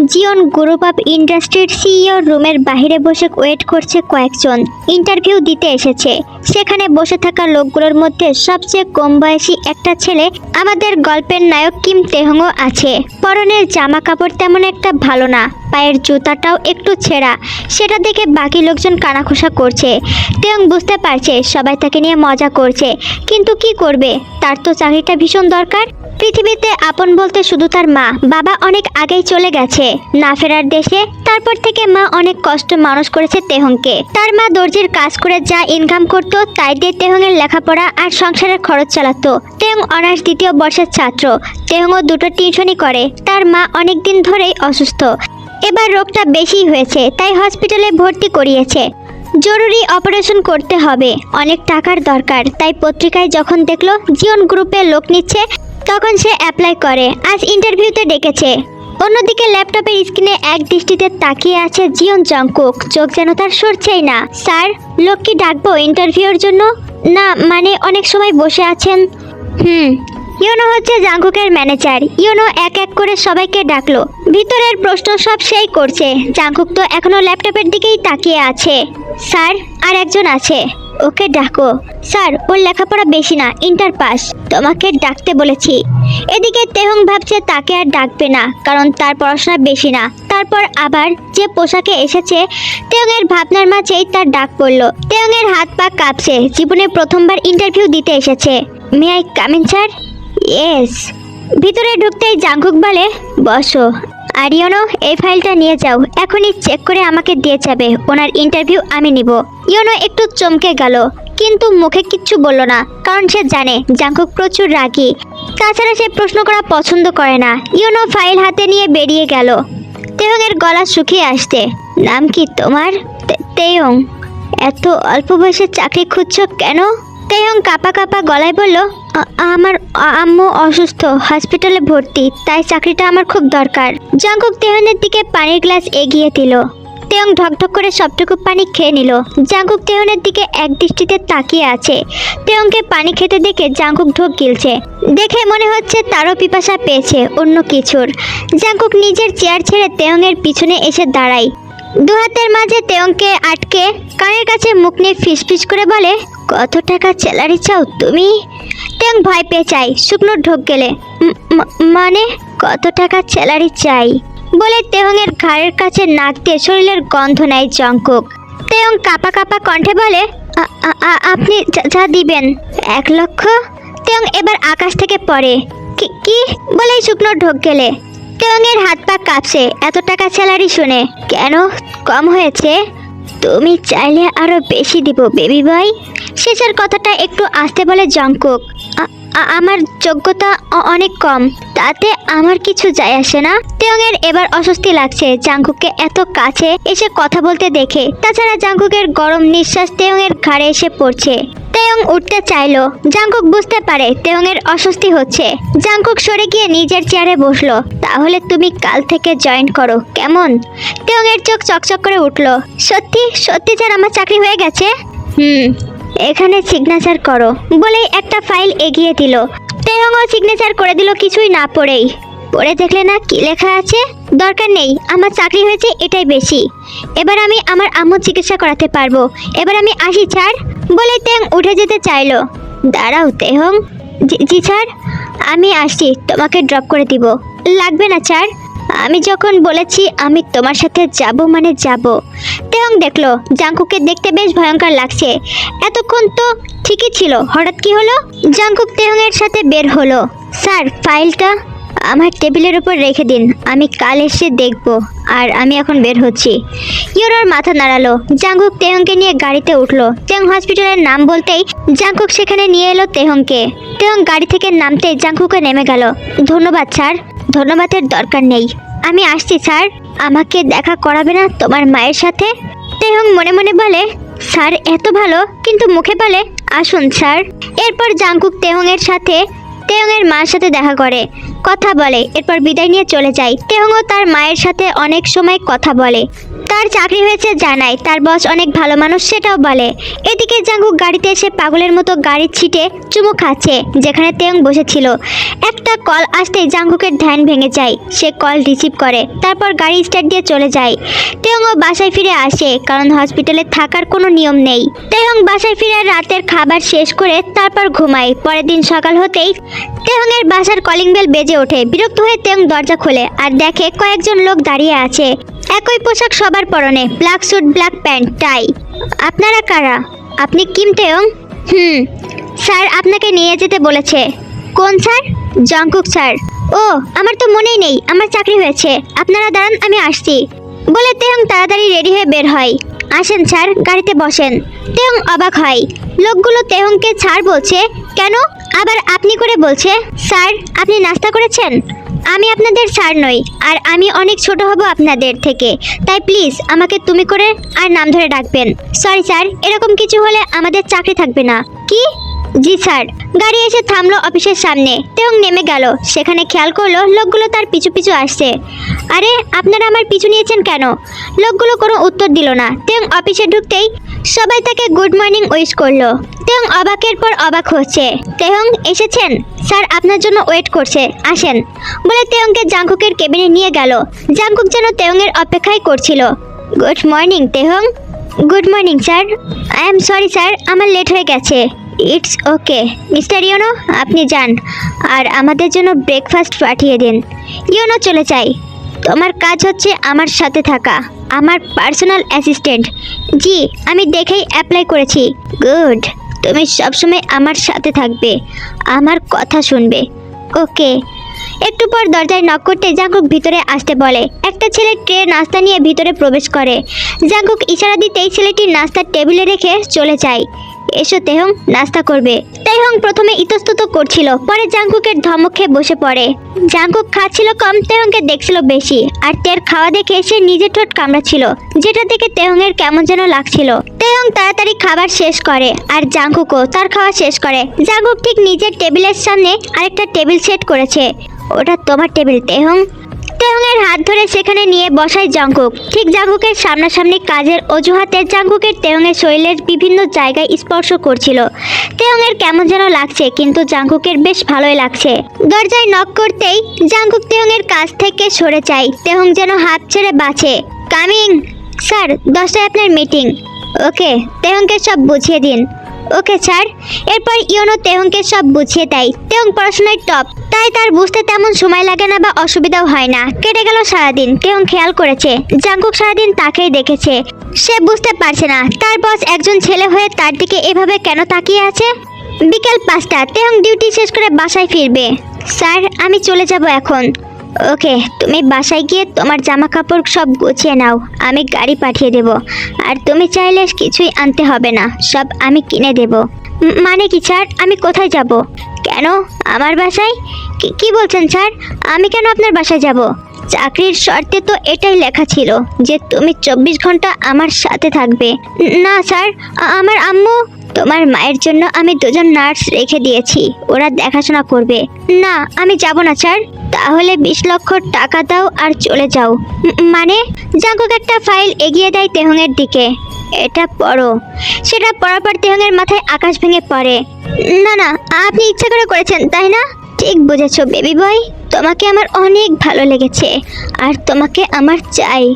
Jeon group of ইন্ডাস্ট্রির CEO রুমের বাহিরে বসে ওয়েট করছে কয়েকজন। ইন্টারভিউ দিতে এসেছে। সেখানে বসে থাকা লোকগুলোর মধ্যে সবচেয়ে কম বয়সী একটা ছেলে আমাদের গল্পের নায়ক কিম তেহংও আছে। পরনের জামা কাপড় তেমন একটা ভালো না। পায়ের জুতাটাও একটু ছেঁড়া। সেটা দেখে বাকি লোকজন কানাঘুষা করছে। তেয়ং বুঝতে পারছে, সবাই তাকে নিয়ে মজা করছে। কিন্তু কি করবে? তার তো চাকরিটা ভীষণ দরকার। পৃথিবীতে আপন বলতে শুধু তার মা। বাবা অনেক আগেই চলে গেছে। না ফেরার দেশে, তারপর থেকে মা অনেক কষ্ট মানুষ করেছে তেহংকে তার মা দর্জির কাজ করে যা ইনকাম করতো, তাই দিয়ে তেহংয়ের লেখাপড়া আর সংসারের খরচ চালাতো। তেহং অনার্স দ্বিতীয় বর্ষের ছাত্র। তেহংও দুটো টিউশনই করে। তার মা অনেক দিন ধরেই অসুস্থ। এবার রোগটা বেশি হয়েছে, তাই হসপিটালে ভর্তি করিয়েছে। জরুরি অপারেশন করতে হবে, অনেক টাকার দরকার, তাই পত্রিকায় যখন দেখল জিওন গ্রুপে লোক নিচ্ছে, তখন সে অ্যাপ্লাই করে, আজ ইন্টারভিউতে ডেকেছে। অন্যদিকে ল্যাপটপের স্ক্রিনে এক দৃষ্টিতে তাকিয়ে আছে জিওন জংকুক, চোখ যেন তার সরছেই না। স্যার, লোক কি ডাকবো ইন্টারভিউর জন্য? না মানে অনেক সময় বসে আছেন। হুম ইউনো হচ্ছে জাঙ্কুকের ম্যানেজার ইউনো এক এক করে সবাইকে ডাকলো। ভিতরের প্রশ্ন সব সেই করছে। জাঙ্কুক তো এখনও ল্যাপটপের দিকেই তাকিয়ে আছে। স্যার, আর একজন আছে। ওকে ডাকো। স্যার, ওর লেখাপড়া বেশি না, ইন্টার পাস। তোমাকে ডাকতে বলেছি। এদিকে তেহং ভাবছে তাকে আর ডাকবে না, কারণ তার পড়াশোনা বেশি না। তারপর আবার যে পোশাকে এসেছে তেয়ংয়ের ভাবনার মাঝেই তার ডাক পড়ল। তেয়ংয়ের হাত পা কাঁপছে, জীবনে প্রথমবার ইন্টারভিউ দিতে এসেছে। May I come in, sir? Yes. ভিতরে ঢুকতেই জাঙ্কুক বলে, বসো আর ইয়োনো এই ফাইলটা নিয়ে যাও। এখনই চেক করে আমাকে দিয়ে যাবে। ওনার ইন্টারভিউ আমি নিব। ইয়োনো একটু চমকে গেল, কিন্তু মুখে কিচ্ছু বলল না, কারণ সে জানে জাঙ্কুক প্রচুর রাগী। তাছাড়া সে প্রশ্ন করা পছন্দ করে না। ইয়োনো ফাইল হাতে নিয়ে বেরিয়ে গেল। তেহংয়ের গলা শুকিয়ে আসতে নাম কি তোমার? তেয়ং। এত অল্প বয়সে চাকরি খুঁজছ কেন? তেয়ং কাপা কাপা গলায় বলল আমার আম্মু অসুস্থ, হসপিটালে ভর্তি, তাই চাকরিটা আমার খুব দরকার। জাঙ্কুক তেহনের দিকে পানির গ্লাস এগিয়ে দিল। তেয়ং ঢকঢক করে সবটুকু পানি খেয়ে নিল। জাঙ্কুক তেহনের দিকে এক দৃষ্টিতে তাকিয়ে আছে। তেয়ংকে পানি খেতে দেখে জাঙ্কুক ঢোক গিলছে। দেখে মনে হচ্ছে তারও পিপাসা পেয়েছে অন্য কিছুর। জাঙ্কুক নিজের চেয়ার ছেড়ে তেয়ংয়ের পিছনে এসে দাঁড়ায়। দু হাতের মাঝে তেয়ংকে আটকে কানের কাছে মুখ নিয়ে ফিসফিস করে বলে কত টাকা স্যালারি চাও তুমি? তেয়ং ভয় পেয়ে চাই শুকনো ঢোক গেলে। মানে? কত টাকা স্যালারি চাই? বলে তেহংয়ের ঘাড়ের কাছে নাক দিয়ে শরীরের গন্ধ নেয় জঙ্কুক তেয়ং কাপা কাপা কণ্ঠে বলে, "আ- আ- আ- আপনি যা- দিবেন। এক লক্ষ? তেয়ং এবার আকাশ থেকে পড়ে। কি কি? বলেই শুকনো ঢোক গেলে। তেয়ংয়ের হাত পা কাঁপছে, এত টাকা স্যালারি শুনে। কেন? কম হয়েছে? তুমি চাইলে আরও বেশি দিব, বেবি বয়। শেষের কথাটা একটু আসতে বলে জঙ্কুক "আ- আ- আমার যোগ্যতা অনেক কম। তাতে আমার কিছু যায় আসে না। তেয়ংয়ের এবার অস্বস্তি লাগছে। জাঙ্কুককে এত কাছে এসে কথা বলতে দেখে। তাছাড়া জাঙ্কুকের গরম নিঃশ্বাস তেয়ংয়ের ঘাড়ে এসে পড়ছে। তেয়ং উঠতে চাইলো। জাঙ্কুক বুঝতে পারে তেয়ংয়ের অস্বস্তি হচ্ছে। জাঙ্কুক সরে গিয়ে নিজের চেয়ারে বসল। তাহলে তুমি কাল থেকে জয়েন করো, কেমন? তেয়ংয়ের চোখ চকচক করে উঠল। সত্যি? সত্যি স্যার, আমার চাকরি হয়ে গেছে? হুম। এখানে সিগনেচার করো বলেই একটা ফাইল এগিয়ে দিল। তেয়ংও সিগনেচার করে দিল কিছুই না পড়েই। পড়ে দেখলে না কি লেখা আছে? দরকার নেই, আমার চাকরি হয়েছে এটাই বেশি। এবার আমি আমার আম্মু চিকিৎসা করাতে পারব। এবার আমি আসি, ছাড় বলে তেং উঠে যেতে চাইলো। দাঁড়াও তেহং জি- জি স্যার আমি আসছি, তোমাকে ড্রপ করে দিব। লাগবে না স্যার আমি যখন বলেছি আমি তোমার সাথে যাব মানে যাব তেহং দেখল জাঙ্কুকে দেখতে বেশ ভয়ঙ্কর লাগছে। এতক্ষণ তো ঠিকই ছিল, হঠাৎ কি হলো? জাঙ্কুক তেহংয়ের সাথে বের হলো। স্যার, ফাইলটা আমার টেবিলের উপর রেখে দিন, আমি কাল এসে দেখব, আর আমি এখন বের হচ্ছি। ইউরোর মাথা নাড়ালো। জাঙ্কুক তেহংকে নিয়ে গাড়িতে উঠল। তেহং হসপিটালের নাম বলতেই জাঙ্কুক সেখানে নিয়ে এলো তেহংকে তেহং গাড়ি থেকে নামতেই জাঙ্কুকে নেমে গেল। ধন্যবাদ, স্যার। ধন্যবাদের দরকার নেই। আমি আসছি, স্যার। আমাকে দেখা করাবে না তোমার মায়ের সাথে? তেহং মনে মনে বলে, স্যার, এত ভালো। কিন্তু মুখে বলে, আসুন, স্যার। এরপর জাঙ্কুক তেহংয়ের সাথে তেহংয়ের মার সাথে দেখা করে, কথা বলে, এরপর বিদায় নিয়ে চলে যায়। তেহংও তার মায়ের সাথে অনেক সময় কথা বলে। তার চাকরি হয়েছে জানায়, তার বস অনেক ভালো মানুষ সেটাও বলে। এদিকে জাঙ্গুক গাড়িতে এসে পাগলের মতো গাড়ির ছিটে চুমু খাচ্ছে, যেখানে তেয়ং বসেছিল। একটা কল আসতেই জাঙ্গুকের ধ্যান ভেঙে যায়। সে কল রিসিভ করে, তারপর গাড়ি স্টার্ট দিয়ে চলে যায়। তেয়ংও বাসায় ফিরে আসে, কারণ হসপিটালে থাকার কোনো নিয়ম নেই। তেহং বাসায় ফিরে রাতের খাবার শেষ করে তারপর ঘুমায়। পরের দিন সকাল হতেই তেহংয়ের বাসার কলিং বেল বেজে ওঠে। বিরক্ত হয়ে তেহং দরজা খোলে আর দেখে কয়েকজন লোক দাঁড়িয়ে আছে। একই পোশাক সবার পরনে, black suit, black pant, tie. আপনারা কারা? আপনি কিম তেয়ং হুম, স্যার আপনাকে নিয়ে যেতে বলেছে। কোন স্যার? Jungkook sir. ও, আমার তো মনেই নেই, আমার চাকরি হয়েছে। আপনারা দাঁড়ান, আমি আসছি। বলে তেহং তাড়াতাড়ি রেডি হয়ে বের হয়। আসেন স্যার, গাড়িতে বসেন। তেহং অবাক হয়। লোকগুলো তেহংকে ছাড় বলছে, কেন? আবার আপনি করে বলছে, স্যার, আপনি নাস্তা করেছেন? আমি আপনাদের স্যার নই, আর আমি অনেক ছোট হব আপনাদের থেকে। তাই প্লিজ আমাকে তুমি করে আর নাম ধরে ডাকবেন। সরি স্যার, এরকম কিছু হলে আমাদের চাকরি থাকবে না। কি? জি স্যার। গাড়ি এসে থামলো অফিসের সামনে। তেহং নেমে গেল। সেখানে খেয়াল করল লোকগুলো তার পিছু পিছু আসছে। আরে, আপনারা আমার পিছু নিয়েছেন কেন? লোকগুলো কোনো উত্তর দিল না। তেহং অফিসে ঢুকতেই সবাই তাকে গুড মর্নিং উইশ করল। তেহং অবাকের পর অবাক হচ্ছে। তেহং এসেছেন? স্যার, আপনার জন্য ওয়েট করছে। আসেন। বলে তেহংকে জাংকুকের কেবিনে নিয়ে গেল। জাংকুক যেন তেহংয়ের অপেক্ষাই করছিল। Good morning Taehyung good morning, sir. I am sorry, sir. আমার লেট হয়ে গেছে। ইটস ওকে মিস্টার ইউনো আপনি যান। আর আমাদের জন্য ব্রেকফাস্ট পাঠিয়ে দিন। ইউনো চলে যাই। তোমার কাজ হচ্ছে আমার সাথে থাকা। আমার পার্সোনাল অ্যাসিস্ট্যান্ট জি, আমি দেখেই অ্যাপ্লাই করেছি। গুড তুমি সবসময় আমার সাথে থাকবে। আমার কথা শুনবে। ওকে একটু পর দরজায় নক করতে জাঙ্কুক ভিতরে আসতে বলে। একটা ছেলে ট্রে নাস্তা নিয়ে ভিতরে প্রবেশ করে। জাঙ্কুক ইশারা দিতেই ছেলেটি নাস্তার টেবিলে রেখে চলে যায়। এসো তেহং, নাস্তা করবে। তেহং প্রথমে ইতস্তত করছিল, পরে জাঙ্কুকের ধমক খেয়ে বসে পড়ে। জাঙ্কুক খাচ্ছিল কম, তেহংকে দেখছিল বেশি, আর তের খাওয়া দেখে সে নিজের ঠোঁট কামড়াচ্ছিল, যেটা দেখে তেহংয়ের কেমন যেন লাগছিল। তেহং তাড়াতাড়ি খাবার শেষ করে, আর জাঙ্কুকও তার খাওয়া শেষ করে। জাঙ্কুক ঠিক নিজের টেবিলের সামনে আরেকটা টেবিল সেট করেছে। ওটা তোমার টেবিল, তেহং। তেহংয়ের হাত ধরে সেখানে নিয়ে বসায় জাঙ্কুক ঠিক জাঙ্কুকের সামনাসামনি কাজের অজুহাতে জাঙ্কুকের তেহংয়ের শরীরের বিভিন্ন জায়গায় স্পর্শ করছিল। তেহংয়ের কেমন যেন লাগছে, কিন্তু জাঙ্কুকের বেশ ভালোই লাগছে। দরজায় নক করতেই জাঙ্কুক তেহংয়ের কাছ থেকে সরে যায়। তেহং যেন হাত ছেড়ে বাঁচে। কামিং! স্যার, দশটায় আপনার মিটিং। ওকে, তেহংকে সব বুঝিয়ে দিন। Okay, sir. এরপর ইয়নো তেহংকে সব বুঝিয়ে দেয়। তেহং পড়াশোনায় টপ তাই তার বুঝতে তেমন সময় লাগে না বা অসুবিধাও হয় না। কেটে গেল সারাদিন তেহং খেয়াল করেছে। জাঙ্কুক সারাদিন তাকেই দেখেছে। সে বুঝতে পারছে না, তার বস একজন ছেলে হয়ে তার দিকে এভাবে কেন তাকিয়ে আছে? বিকেল পাঁচটা, তেহং ডিউটি শেষ করে বাসায় ফিরবে। স্যার, আমি চলে যাব এখন। ওকে, তুমি বাসায় গিয়ে তোমার জামা কাপড় সব গুছিয়ে নাও, আমি গাড়ি পাঠিয়ে দেব। আর তুমি চাইলে কিছুই আনতে হবে না, সব আমি কিনে দেব। মানে কি স্যার? আমি কোথায় যাব? কেন? আমার বাসায়? কি- বলছেন স্যার? আমি কেন আপনার বাসায় যাব? চাকরির শর্তে তো এটাই লেখা ছিল যে তুমি চব্বিশ ঘণ্টা আমার সাথে থাকবে। না স্যার আমার আম্মু তোমার মায়ের জন্য আমি দুজন নার্স রেখে দিয়েছি। ওরা দেখাশোনা করবে। না, আমি যাব না, স্যার। তাহলে বিশ লক্ষ টাকা দাও আর চলে যাও। মানে? জাঙ্কুক একটা ফাইল এগিয়ে দেয় তেহংয়ের দিকে। এটা পড়ো। সেটা পড়ার পর তেহংয়ের মাথায় আকাশ ভেঙে পড়ে। না না, আপনি ইচ্ছা করে করেছেন, তাই না? ঠিক বুঝেছ, বেবি বয়। তোমাকে আমার অনেক ভালো লেগেছে। আর তোমাকে আমার চাই।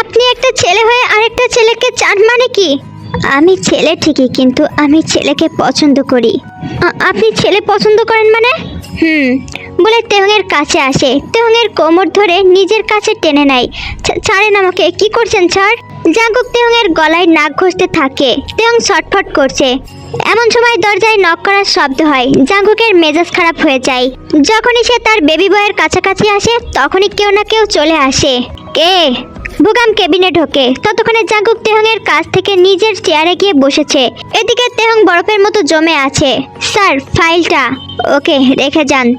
আপনি একটা ছেলে হয়ে আরেকটা ছেলেকে চান মানে কি? আমি ছেলে ঠিকই কিন্তু আমি ছেলেকে পছন্দ করি। আপনি ছেলে পছন্দ করেন মানে? হুম। বলে তেহংয়ের কাছে আসে। তেহংয়ের কোমর ধরে নিজের কাছে টেনে নেয়। ছাড়েন আমাকে কি করছেন ছাড়? জাঙ্কুক তেহংয়ের গলায় নাক ঘষতে থাকে। তেহং ছটফট করছে। এমন সময় দরজায় নক করার শব্দ হয়। জাঙ্কুকের মেজাজ খারাপ হয়ে যায়। যখনই সে তার বেবি বয়ের কাছাকাছি আসে তখনই কেউ না কেউ চলে আসে। কে? বুগাম কেবিনে ঢোকে। ততক্ষণে জাঙ্কুক তেহংয়ের কাছ থেকে নিজের চেয়ারে গিয়ে বসেছে। এদিকে তেহং বরফের মতো জমে আছে। স্যার, ফাইলটা। ওকে, রেখে যান।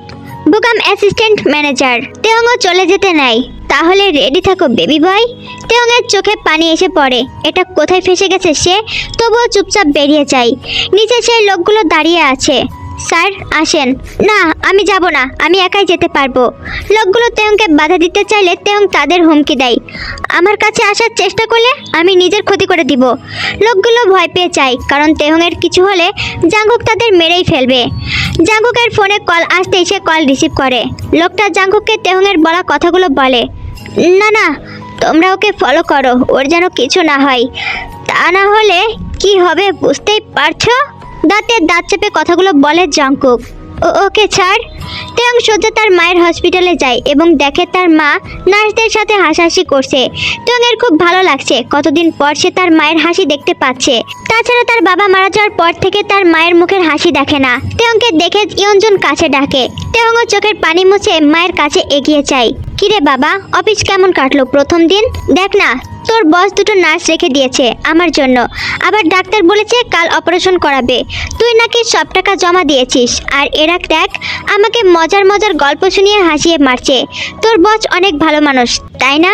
বুগাম অ্যাসিস্ট্যান্ট ম্যানেজার। তেহংও চলে যেতে নেয়। তাহলে রেডি থাকো, বেবি বয়। তেহংয়ের চোখে পানি এসে পড়ে। এটা কোথায় ফেসে গেছে সে? তবুও চুপচাপ বেরিয়ে যায়। নিচে সেই লোকগুলো দাঁড়িয়ে আছে। স্যার, আসেন। না, আমি যাব না, আমি একাই যেতে পারব। লোকগুলো তেয়ংকে বাধা দিতে চাইলে তেয়ং তাদের হুমকি দেয়। আমার কাছে আসার চেষ্টা করলে আমি নিজের ক্ষতি করে দিব। লোকগুলো ভয় পেয়ে চায় কারণ তেহংয়ের কিছু হলে জাঙ্গুক তাদের মেরেই ফেলবে। জাঙ্গুকের ফোনে কল আসতেই সে কল রিসিভ করে। লোকটা জাঙ্গুককে তেহংয়ের বলা কথাগুলো বলে। না না, তোমরা ওকে ফলো করো, ওর যেন কিছু না হয়। তা না হলে কি হবে বুঝতেই পারছ? দাঁতে দাঁত চেপে কথাগুলো বলে জাঙ্কুক ও- ওকে ছাড়। তেয়ং সোজা তার মায়ের হসপিটালে যায় এবং দেখে তার মা নার্সদের সাথে হাসাহাসি করছে। তেয়ংয়ের খুব ভালো লাগছে। কতদিন পর সে তার মায়ের হাসি দেখতে পাচ্ছে। তাছাড়া তার বাবা মারা যাওয়ার পর থেকে তার মায়ের মুখের হাসি দেখে না। তেয়ংকে দেখে ইয়ঞ্জন কাছে ডাকে। তেয়ংও চোখের পানি মুছে মায়ের কাছে এগিয়ে যায়। কিরে বাবা, অফিস কেমন কাটলো প্রথম দিন? দেখ না তোর বস দুটো নার্স রেখে দিয়েছে আমার জন্য। আবার ডাক্তার বলেছে কাল অপারেশন করাবে। তুই নাকি সব টাকা জমা দিয়েছিস। আর এরা দেখ, আমাকে মজার মজার গল্প শুনিয়ে হাসিয়ে মারছে। তোর বস অনেক ভালো মানুষ, তাই না?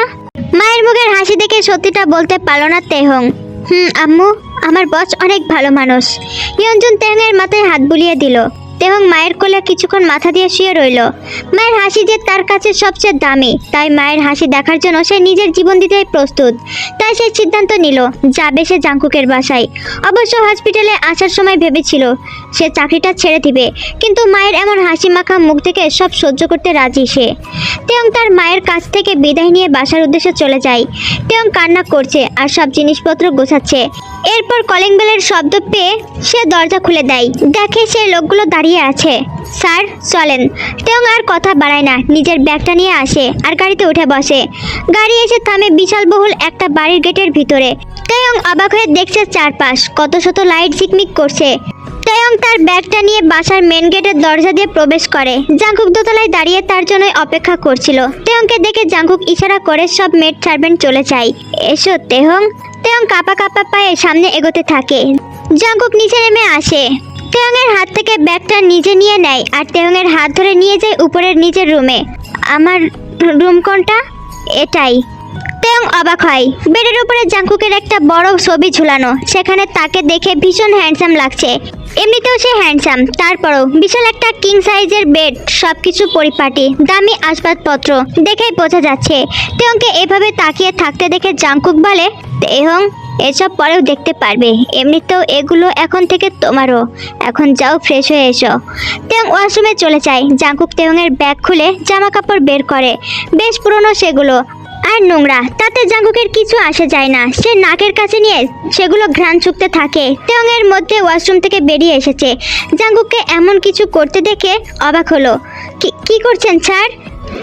মায়ের মুখের হাসি দেখে সত্যিটা বলতে পারল না তেহং। হুম, আম্মু, আমার বস অনেক ভালো মানুষ। ইয়ঞ্জন তেহংয়ের মাথায় হাত বুলিয়ে দিল। তেহং মায়ের কোলে কিছুক্ষণ মাথা দিয়ে শুয়ে রইল। মায়ের হাসি যে তার কাছে সবচেয়ে দামি, তাই মায়ের হাসি দেখার জন্য সে নিজের জীবন দিতে প্রস্তুত। তাই সে সিদ্ধান্ত নিল, যাবে সে জাঙ্কুকের বাসায়। অবশ্য হসপিটালে আসার সময় ভেবেছিল, সে চাকরিটা ছেড়ে দিবে, কিন্তু মায়ের এমন হাসি মাখা মুখ থেকে সব সহ্য করতে রাজি সে। তেয়ং তার মায়ের কাছ থেকে বিদায় নিয়ে বাসার উদ্দেশ্যে চলে যায়। তেয়ং কান্না করছে আর সব জিনিসপত্র গোছাচ্ছে। এরপর কলিং বেলের শব্দ পেয়ে সে দরজা খুলে দেয়। দেখে সে লোকগুলো দাঁড়িয়ে আছে। স্যার, চলেন। তেয়ং আর কথা বাড়ায় না। নিজের ব্যাগটা নিয়ে আসে আর গাড়িতে উঠে বসে। গাড়ি এসে থামে বিশাল বহুল একটা বাড়ির গেটের ভিতরে। তেয়ং অবাক হয়ে দেখছে চারপাশ, কত শত লাইট ঝিকমিক করছে। তেয়ং তার ব্যাগটা নিয়ে বাসার মেন গেটের দরজা দিয়ে প্রবেশ করে। জাঙ্কুক দোতলায় দাঁড়িয়ে তার জন্য অপেক্ষা করছিল। তেয়ংকে দেখে জাঙ্কুক ইশারা করে সব মেড সার্ভেন্ট চলে যায়। এসো তেহং তেয়ং কাপা কাপা পায়ে সামনে এগোতে থাকে। জাঙ্কুক নিচে নেমে আসে। তেয়ংয়ের হাত থেকে ব্যাগটা নিজে নিয়ে নেয় আর তেয়ংয়ের হাত ধরে নিয়ে যায় উপরের নিজের রুমে। আমার রুম কোনটা? এটাই। তেয়ং অবাক হয়। বেডের উপরে জাঙ্কুকের একটা বড় ছবি ঝুলানো, সেখানে তাকে দেখে ভীষণ হ্যান্ডসাম লাগছে। এমনিতেও সে হ্যান্ডসাম তারপরও বিশাল একটা কিং সাইজের বেড সবকিছু পরিপাটি, দামি আসবাবপত্র দেখেই বোঝা যাচ্ছে। তেয়ংকে এভাবে তাকিয়ে থাকতে দেখে জাঙ্কুক বলে তেহং এসব পরেও দেখতে পারবে। এমনিতেও এগুলো এখন থেকে তোমারও। এখন যাও ফ্রেশ হয়ে এসো। তেয়ং ওয়াশরুমে চলে যায়। জাঙ্কুক তেয়ংয়ের ব্যাগ খুলে জামা কাপড় বের করে। বেশ পুরনো সেগুলো আর নোংরা, তাতে জাঙ্গুকের কিছু আসে যায় না। সে নাকের কাছে নিয়ে সেগুলো ঘ্রাণ ছুকতে থাকে। তেয়ংয়ের মধ্যে ওয়াশরুম থেকে বেরিয়ে এসেছে। জাঙ্গুককে এমন কিছু করতে দেখে অবাক হলো। "কি- করছেন স্যার?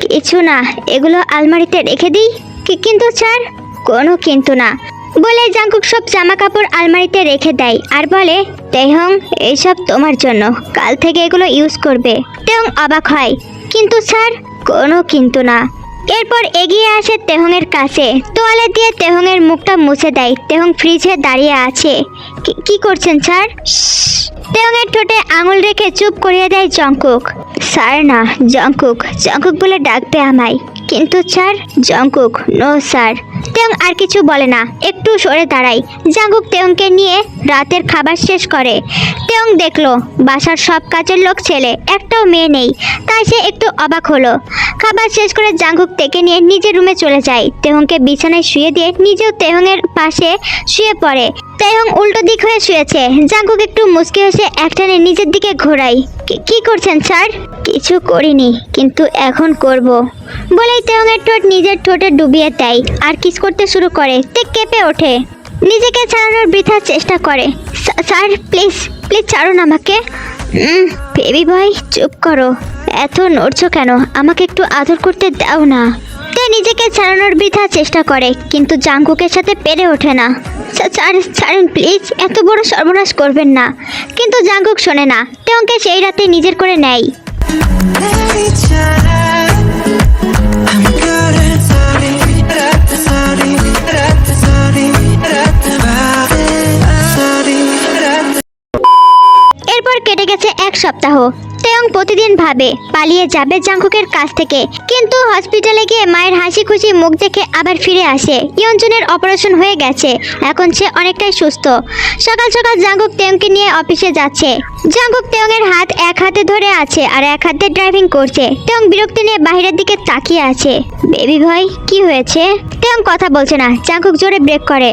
কিছু না, এগুলো আলমারিতে রেখে দিই। কিন্তু স্যার? কোনো কিন্তু না। বলে জাঙ্কুক সব জামা কাপড় আলমারিতে রেখে দেয় আর বলে, তেহং এইসব তোমার জন্য। কাল থেকে এগুলো ইউজ করবে। তেহং অবাক হয়। কিন্তু স্যার? কোনো কিন্তু না। এরপর এগিয়ে আসে তেহংয়ের কাছে। তোয়ালে দিয়ে তেহংয়ের মুখটা মুছে দেয়। তেহং ফ্রিজে দাঁড়িয়ে আছে। "কি- করছেন, স্যার? তেহংয়ের ঠোঁটে আঙুল রেখে চুপ করিয়ে দেয় জঙ্কুক স্যার না জঙ্কুক জঙ্কুক বলে ডাকবে আমায়। কিন্তু, sir? Jungkook no sir. Taehyung আর কিছু বলে না। একটু সরে দাঁড়ায় জাঙ্কুক তেয়ংকে নিয়ে রাতের খাবার শেষ করে। তেয়ং দেখল, বাসার সব কাজের লোক ছেলে, একটাও মেয়ে নেই। তাই সে একটু অবাক হলো। খাবার শেষ করে জাঙ্কুক থেকে নিয়ে নিজের রুমে চলে যায়। তেহংকে বিছানায় শুয়ে দিয়ে নিজেও তেহংয়ের পাশে শুয়ে পড়ে। তেহং উল্টো দিক হয়ে শুয়েছে। জাঙ্কুক একটু মুচকি হেসে একটানে নিজের দিকে ঘোরাই "কি- কি করছেন, স্যার? কিছু করিনি, কিন্তু এখন করব। বলেই তেহংয়ের ঠোঁট নিজের ঠোঁটে ডুবিয়ে দেয়। আর কিস করতে শুরু করে, তে কেঁপে ওঠে। নিজেকে ছাড়ানোর বৃথা চেষ্টা করে। "স্যার- প্লিজ প্লিজ ছাড়ুন আমাকে। বেবি বয়, চুপ করো। এত নড়ছো কেন? আমাকে একটু আদর করতে দাও না। তে নিজেকে ছাড়ানোর বৃথা চেষ্টা করে, কিন্তু জাঙ্কুকের সাথে পেরে ওঠে না। "ছা- ছাড়- ছাড়েন, প্লিজ, এত বড় সর্বনাশ করবেন না। কিন্তু জাঙ্কুক শোনে না। তেমনকে সেই রাতে নিজের করে নেয়। সপ্তাহ। তেয়ং প্রতিদিন ভাবে পালিয়ে যাবে জাংকুকের কাছ থেকে। কিন্তু হসপিটালে গিয়ে মায়ের হাসি খুশি মুখ দেখে আবার ফিরে আসে। ইয়ঞ্জনের অপারেশন হয়ে গেছে। এখন সে অনেকটাই সুস্থ। সকাল সকাল জাঙ্গুক তেয়ংকে নিয়ে অফিসে যাচ্ছে। জাঙ্গুক তেয়ংয়ের হাত এক হাতে ধরে আছে আর এক হাতে ড্রাইভিং করছে। তেয়ং বিরক্তি নিয়ে বাইরের দিকে তাকিয়ে আছে। বেবি ভাই, কি হয়েছে? তেয়ং কথা বলছে না। জাঙ্গুক জোরে ব্রেক করে।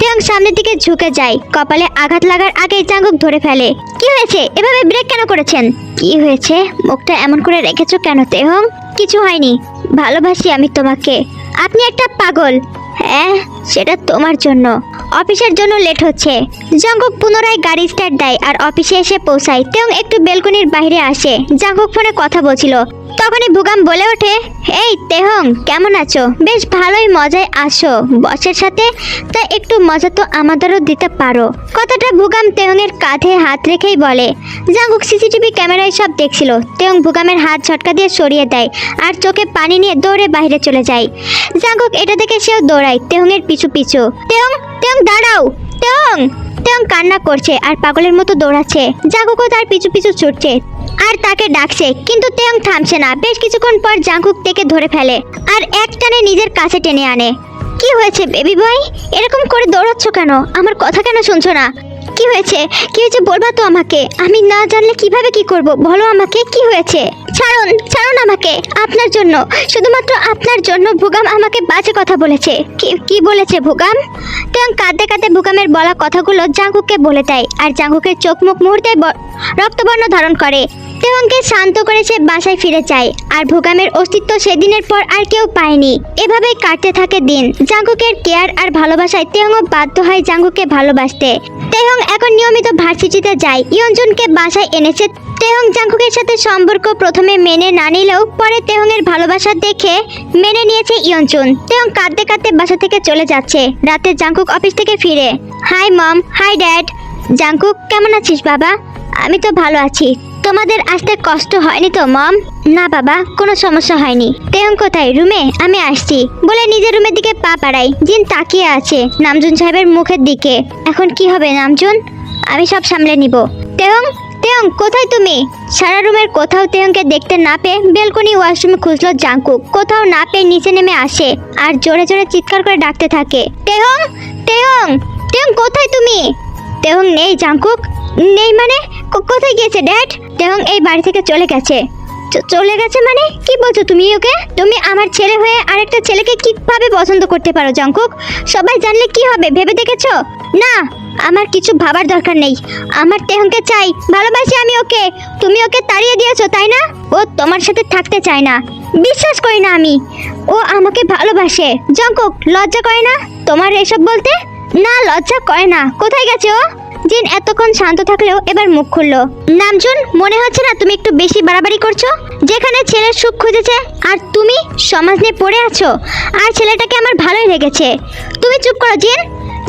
তেয়ং সামনের দিকে ঝুঁকে যায়। কপালে আঘাত লাগার আগেই জাঙ্গুক ধরে ফেলে। কি হয়েছে? এভাবে ব্রেক কেন করেছেন? কি হয়েছে? মুখটা এমন করে রেখেছো কেন তেহং কিছু হয়নি। ভালোবাসি আমি তোমাকে। আপনি একটা পাগল। হ্যাঁ সেটা তোমার জন্য। অফিসের জন্য লেট হচ্ছে। জাঙ্গুক পুনরায় গাড়ি স্টার্ট দেয় আর অফিসে এসে পৌঁছায়। তেও একটু বেলকনির বাইরে আসে। জাঙ্গুক ফোনে কথা বলছিল। তখনই ভুগাম বলে ওঠে, এই তেহং, কেমন আছো? বেশ ভালোই মজায় আসো বসের সাথে তা একটু মজা তো আমাদেরও দিতে পারো। কথাটা ভুগাম তেহংয়ের কাঁধে হাত রেখেই বলে। জাঙ্গুক সিসিটিভি ক্যামেরায় সব দেখছিল। তেহং ভুগামের হাত ঝটকা দিয়ে সরিয়ে দেয় আর চোখে পানি নিয়ে দৌড়ে বাইরে চলে যায়। জাঙ্গুক এটা দেখে সেও দৌড়ায়, তেহংয়ের পিছু পিছু। তেহং তেহং, দাঁড়াও! তেহং তেহং কান্না করছে আর পাগলের মতো দৌড়াচ্ছে। জাঙ্গুকও তার পিছু পিছু ছুটছে। আর তাকে ডাকছে, কিন্তু তেয়ং থামছে না। বেশ কিছুক্ষণ পর জাঙ্কুক থেকে ধরে ফেলে আর এক টানে নিজের কাছে টেনে আনে। কি হয়েছে, বেবি বয়? এরকম করে দৌড়াচ্ছ কেন? আমার কথা কেন শুনছো না? কি হয়েছে? কি হয়েছে বলবা তো আমাকে? আমি না জানলে কীভাবে কি করব? বলো আমাকে, কি হয়েছে? ছাড়ুন ছাড়ুন আমাকে, আপনার জন্য। শুধুমাত্র আপনার জন্য ভুগাম আমাকে বাজে কথা বলেছে। কি কি বলেছে ভুগাম? তেমন কাঁদতে কাঁদে ভুগামের বলা কথাগুলো জাঙ্গুককে বলে দেয়, আর জাঙ্গুকের চোখ মুখ মুহূর্তে রক্তবর্ণ ধারণ করে। তেহংকে শান্ত করে সে বাসায় ফিরে যায়, আর ভুগামের অস্তিত্ব সেদিনের পর আর কেউ পায়নি। এভাবেই কাটতে থাকে দিন। জাঙ্গুকের কেয়ার আর ভালোবাসায় তেহংও বাধ্য হয় জাঙ্গুকে ভালোবাসতে। তেহং এখন নিয়মিত ভার্সিটিতে যায়। ইয়ঞ্জনকে বাসায় এনেছে। তেহং জাঙ্কুকের সাথে সম্পর্ক প্রথমে মেনে না নিলেও পরে তেহংয়ের ভালোবাসা দেখে মেনে নিয়েছে ইয়ঞ্চুন তেহং কাঁদতে কাঁদতে বাসা থেকে চলে যাচ্ছে। রাতে জাঙ্কুক অফিস থেকে ফিরে। Hi mom, hi dad. Jungkook, কেমন আছিস বাবা? আমি তো ভালো আছি। তোমাদের আসতে কষ্ট হয়নি তো, মম? না, বাবা, কোনো সমস্যা হয়নি। তেহং কোথায়? রুমে? আমি আসছি। বলে নিজের রুমের দিকে পা পাড়াই জিন তাকিয়ে আছে নামজুন সাহেবের মুখের দিকে। এখন কি হবে, নামজুন? আমি সব সামলে নিব। তেহং? তেহং, কোথায় তুমি? সারা রুমের কোথাও তেহংকে দেখতে না পেয়ে বেলকনি ওয়াশরুমে খুঁজলো জাঙ্কুক কোথাও না পেয়ে নিচে নেমে আসে আর জোরে জোরে চিৎকার করে ডাকতে থাকে। তেহং? তেহং? তেহং, কোথায় তুমি? তেহং নেই, জাঙ্কুক। নেই মানে? কোথায় গিয়েছে ড্যাড? তেহং এই বাড়ি থেকে চলে গেছে। চলে গেছে মানে? কি বলছো তুমি ওকে? তুমি আমার ছেলে হয়ে আরেকটা ছেলেকে কীভাবে পছন্দ করতে পারো জাঙ্কুক সবাই জানলে কি হবে, ভেবে দেখেছ? না, আমার কিছু ভাবার দরকার নেই। আমার তেহংকে চাই, ভালোবাসি আমি ওকে। তুমি ওকে তাড়িয়ে দিয়েছ, তাই না? ও তোমার সাথে থাকতে চায় না। বিশ্বাস করি না আমি। ও আমাকে ভালোবাসে। জঙ্কুক লজ্জা করে না তোমার এসব বলতে? না, লজ্জা করে না। কোথায় গেছে ও? জিন এতক্ষণ শান্ত থাকলেও এবার মুখ খুললো। নামজুন মনে হচ্ছে না তুমি একটু বেশি বাড়াবাড়ি করছ? যেখানে ছেলের সুখ খুঁজেছে, আর তুমি সমাজ নিয়ে পড়ে আছো, আর ছেলেটাকে আমার ভালোই লেগেছে। তুমি চুপ করো, জিন।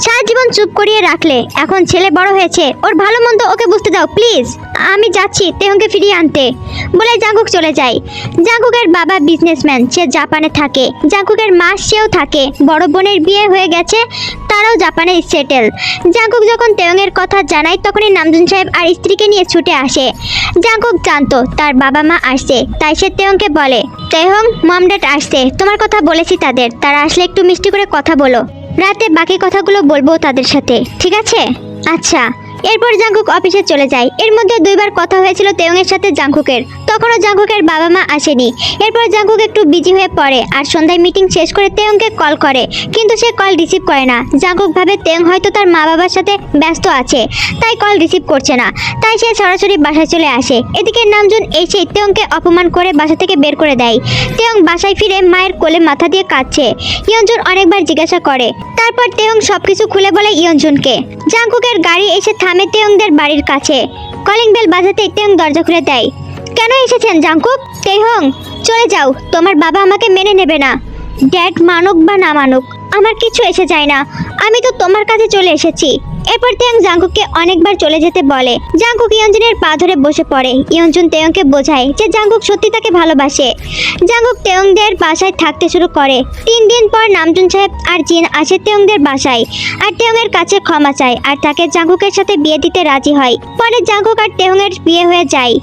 সারা জীবন চুপ করিয়ে রাখলে, এখন ছেলে বড় হয়েছে, ওর ভালো মন্দ ওকে বুঝতে দাও, প্লিজ। আমি যাচ্ছি তেহংকে ফিরিয়ে আনতে। বলে জাঙ্কুক চলে যায়। জাঙ্কুকের বাবা বিজনেসম্যান সে জাপানে থাকে। জাঙ্কুকের মা সেও থাকে। বড় বোনের বিয়ে হয়ে গেছে তারাও জাপানে সেটেল। জাঙ্কুক যখন তেয়ংয়ের কথা জানায়, তখনই নামজুন সাহেব আর স্ত্রীকে নিয়ে ছুটে আসে। জাঙ্কুক জানতো, তার বাবা মা আসছে, তাই সে তেয়ংকে বলে তেহং মম আসছে, তোমার কথা বলেছি তাদের, তারা আসলে একটু মিষ্টি করে কথা বলো। রাতে বাকি কথাগুলো বলব তাদের সাথে, ঠিক আছে? আচ্ছা। এরপর জাঙ্কুক অফিসে চলে যায়। এর মধ্যে দুইবার কথা হয়েছিল তেয়ংয়ের সাথে জাঙ্কুকের। তখনও জাঙ্কুকের বাবা মা আসেনি। এরপর জাঙ্কুক একটু বিজি হয়ে পড়ে আর সন্ধ্যায় মিটিং শেষ করে তেয়ংকে কল করে। কিন্তু সে কল রিসিভ করে না। জাঙ্কুক ভাবে তেয়ং হয়তো তার মা বাবার সাথে ব্যস্ত আছে, তাই কল রিসিভ করছে না। তাই সে সরাসরি বাসায় চলে আসে। এদিকে নামজুন এসে তেয়ংকে অপমান করে বাসা থেকে বের করে দেয়। তেয়ং বাসায় ফিরে মায়ের কোলে মাথা দিয়ে কাঁদছে। ইয়ঞ্জুন অনেকবার জিজ্ঞাসা করে। তারপর তেয়ং সবকিছু খুলে বলে ইয়ঞ্জুনকে জাঙ্কুকের গাড়ি এসে থামে তেয়ংদের বাড়ির কাছে। কলিং বেল বাজাতে তেয়ং দরজা খুলে দেয়। কেন এসেছেন, জাঙ্কুক? তেহং চলে যাও। তোমার বাবা আমাকে মেনে নেবে না। ড্যাড মানুক বা না মানুক আমার কিছু এসে যায় না। আমি তো তোমার কাছে চলে এসেছি। এরপর তেয়ং জাঙ্কুককে অনেকবার চলে যেতে বলে। জাঙ্কুক ইয়ঞ্জনের পা ধরে বসে পড়ে। ইয়ঞ্জন তেয়ংকে বোঝায় যে জাঙ্কুক সত্যি তাকে ভালোবাসে। জাঙ্কুক তেয়ংদের বাসায় থাকতে শুরু করে। তিন দিন পর নামজুন সাহেব আর জিন আসে তেয়ংদের বাসায়। আর তেয়ংয়ের কাছে ক্ষমা চায় আর তাকে জাঙ্কুকের সাথে বিয়ে দিতে রাজি হয়। পরে জাঙ্কুক আর তেয়ংয়ের বিয়ে হয়ে যায়।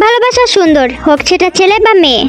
ভালোবাসা সুন্দর হোক সেটা ছেলে বা মেয়ে।